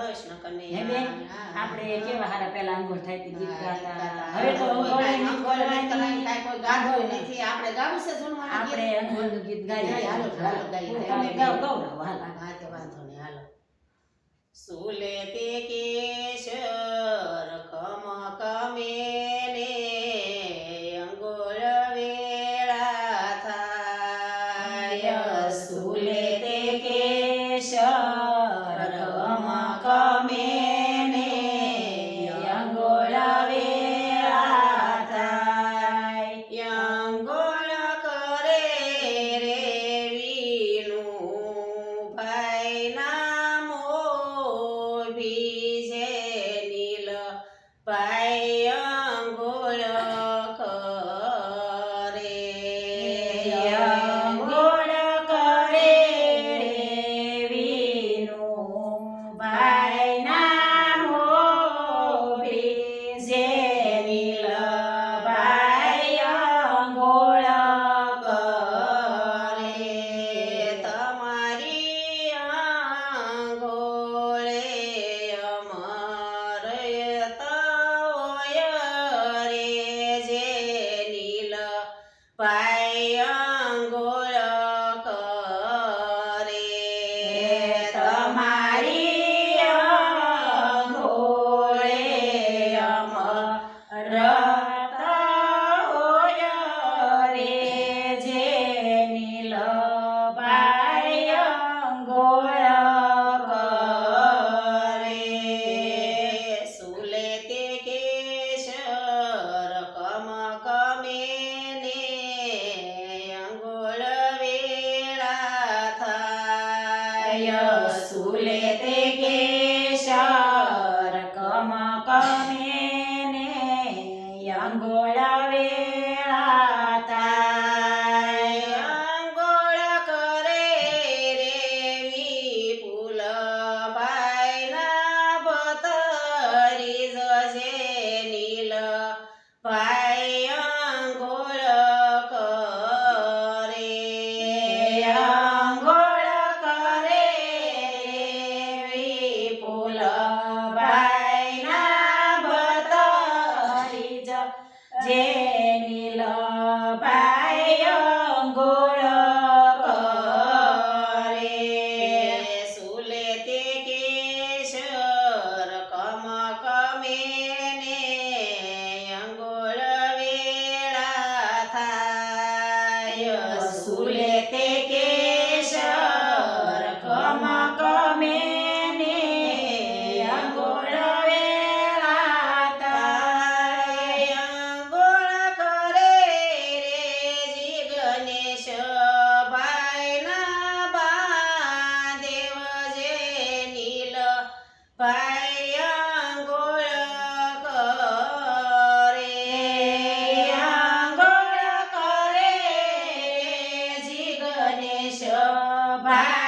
હે બેન કનૈયા આપણે કેવા હારા પહેલા અંગોળ થાય તી ગીત ગાતા હવે હવે અંગોળ અંગોળે ગીત કાઈ કોઈ ગાધો નથી. આપણે ગાવું છે જૂનવાના આપણે અંગોળનું ગીત ગાઈએ. હાલો, હાલો, ગાઈએ. તમે ગાવ ગૌરવ હાલ હા તે વાંધો નહીં હાલો. સુલે તે કેશર કમ કમે અંગોળ વેળા થાય. સુલે તે but થાય સુલે તે કેશર सुलेते केश रकम कमेने अंगुल वेलाता अंगुल करे रे जी गणेश बायना बा देव जे नील पाय Bye.